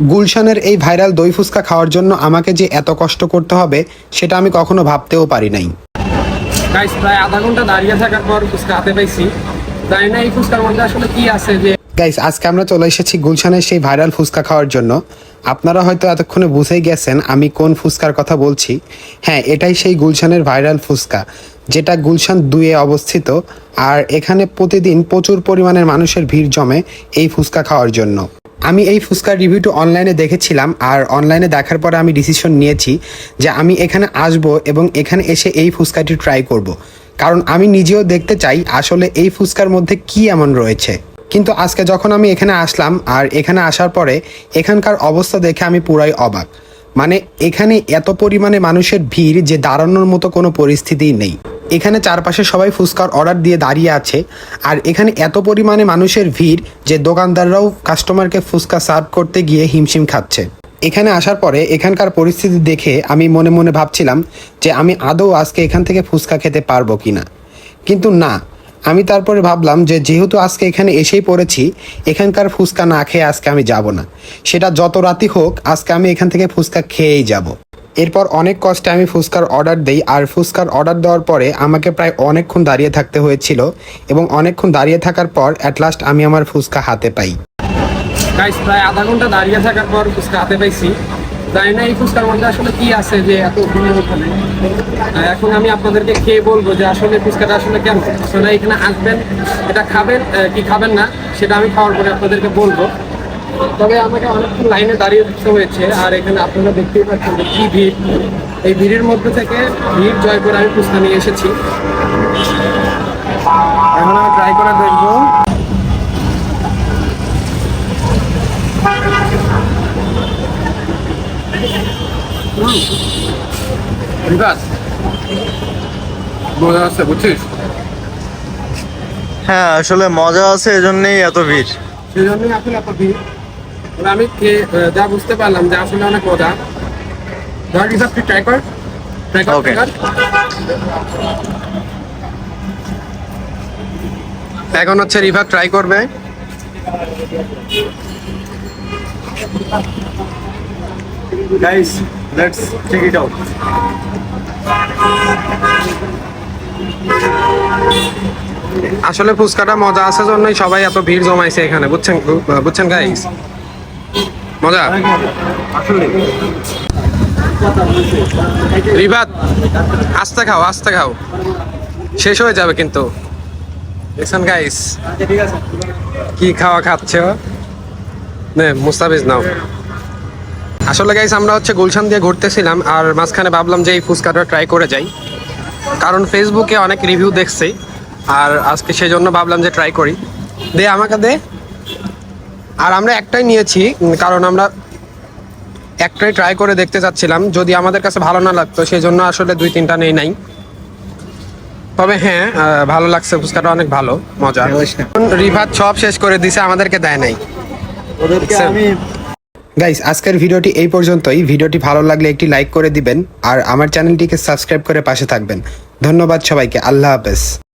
গুলশানের এই ভাইরাল দই ফুচকা খাওয়ার জন্য আমাকে যে এত কষ্ট করতে হবে সেটা আমি কখনো ভাবতেও পারি নাই। গাইস প্রায় আধা ঘণ্টা দাঁড়িয়ে থাকার পর ফুচকা হাতে পাইছি। জানি না এই ফুচকার মধ্যে আসলে কি আছে যে গাইস আজকে আমরা চলে এসেছি গুলশানের সেই ভাইরাল ফুচকা খাওয়ার জন্য। আপনারা হয়তো এতক্ষণে বুঝেই গেছেন আমি কোন ফুচকার কথা বলছি। হ্যাঁ এটাই সেই গুলশানের ভাইরাল ফুচকা যেটা গুলশান দুয়ে অবস্থিত। আর এখানে প্রতিদিন প্রচুর পরিমাণের মানুষের ভিড় জমে এই ফুচকা খাওয়ার জন্য। আমি এই ফুচকার রিভিউটি অনলাইনে দেখেছিলাম আর অনলাইনে দেখার পরে আমি ডিসিশন নিয়েছি যে আমি এখানে আসব এবং এখানে এসে এই ফুচকাটি ট্রাই করব। কারণ আমি নিজেও দেখতে চাই আসলে এই ফুচকার মধ্যে কি এমন রয়েছে। কিন্তু আজকে যখন আমি এখানে আসলাম আর এখানে আসার পরে এখানকার অবস্থা দেখে আমি পুরাই অবাক। মানে এখানে এত পরিমাণে মানুষের ভিড় যে দাঁড়ানোর মতো কোনো পরিস্থিতিই নেই। এখানে চারপাশে সবাই ফুচকার অর্ডার দিয়ে দাঁড়িয়ে আছে। আর এখানে এত পরিমাণে মানুষের ভিড় যে দোকানদাররাও কাস্টমারকে ফুচকা সার্ভ করতে গিয়ে হিমশিম খাচ্ছে। এখানে আসার পরে এখানকার পরিস্থিতি দেখে আমি মনে মনে ভাবছিলাম যে আমি আদৌ আজকে এখান থেকে ফুচকা খেতে পারব কিনা। কিন্তু না, আমি তারপরে ভাবলাম যে যেহেতু আজকে এখানে এসেই পড়েছি, এখানকার ফুচকা না খেয়ে আজকে আমি যাব না। সেটা যত রাতি হোক, আজকে আমি এখান থেকে ফুচকা খেয়েই যাব। এরপর অনেক কষ্টে আমি ফুচকার অর্ডার দেই, আর ফুচকার অর্ডার দেওয়ার পরে আমাকে প্রায় অনেকক্ষণ দাঁড়িয়ে থাকতে হয়েছিল এবং অনেকক্ষণ দাঁড়িয়ে থাকার পর অ্যাট লাস্ট আমি আমার ফুচকা হাতে পাই। গাইস প্রায় আধা ঘণ্টা দাঁড়িয়ে থাকার পর ফুচকা হাতে পাইছি। জানি না এই ফুচকার মধ্যে আসলে কি আছে যে এত ভিড় এখন আমি আপনাদেরকে খেয়ে বলব যে আসলে ফুচকাটা আসলে কেমন? আসলে এখানে আসবেন, এটা খাবেন কি খাবেন না, সেটা আমি খাওয়ার পরে আপনাদেরকে বলব। তবে আমাকে অনেকক্ষণ লাইনে দাঁড়িয়ে থাকতে হয়েছে আর এখানে আপনারা দেখতেই পাচ্ছেন যে কি ভিড়। এই ভিড়ের মধ্যে থেকে ভিড় জয় করে আমি ফুচকা নিয়ে এসেছি। এখন আমি ট্রাই করে দেখব। বিকাশ মজা আছে বুঝছিস? হ্যাঁ আসলে মজা আছে এজন্যই এত ভিড়। সেই জন্যই আসলে এত ভিড়। তবে আমি খেয়ে যা বুঝতে পারলাম যে আসলে অনেক মজা। ধর রিসার্ভ তুই ট্রাই কর? ট্রাই কর Okay. try কর। এখন হচ্ছে রিভার ট্রাই করবে। Guys let's check it out আসলে ফুচকাটা মজা আছে জন্যই সবাই এত ভিড় জমাইছে এখানে বুঝছেন বুঝছেন গাইস মজা? রিভাত আস্তে খাও আস্তে খাও। শেষ হয়ে যাবে কিন্তু। দেখছেন গাইস কি খাওয়া খাচ্ছে নে, মুস্তাফিজ নাও। আসলে গাইস আমরা হচ্ছে গুলশান দিয়ে ঘুরতেছিলাম আর মাঝখানে ভাবলাম যে এই ফুচকাটা ট্রাই করে যাই। কারণ ফেসবুকে অনেক রিভিউ দেখছি। আর আজকে সেই জন্য ভাবলাম যে ট্রাই করি। দে, আমাকে দে। আর আমরা একটাই নিয়েছি কারণ আমরা একটাই ট্রাই করে দেখতে চাচ্ছিলাম। যদি আমাদের কাছে ভালো না লাগতো সেই জন্য আসলে দুই তিনটা নেই নাই। তবে হ্যাঁ আহ, ভালো লাগছে ফুচকাটা অনেক ভালো মজা। রিভাত সব শেষ করে দিছে আমাদেরকে দেয় নাই। ওদেরকে. আমি গাইস আজকের ভিডিওটি এই পর্যন্তই। ভিডিওটি ভালো লাগলে একটি লাইক করে দিবেন আর আমার চ্যানেলটিকে সাবস্ক্রাইব করে পাশে থাকবেন। ধন্যবাদ সবাইকে আল্লাহ হাফেজ।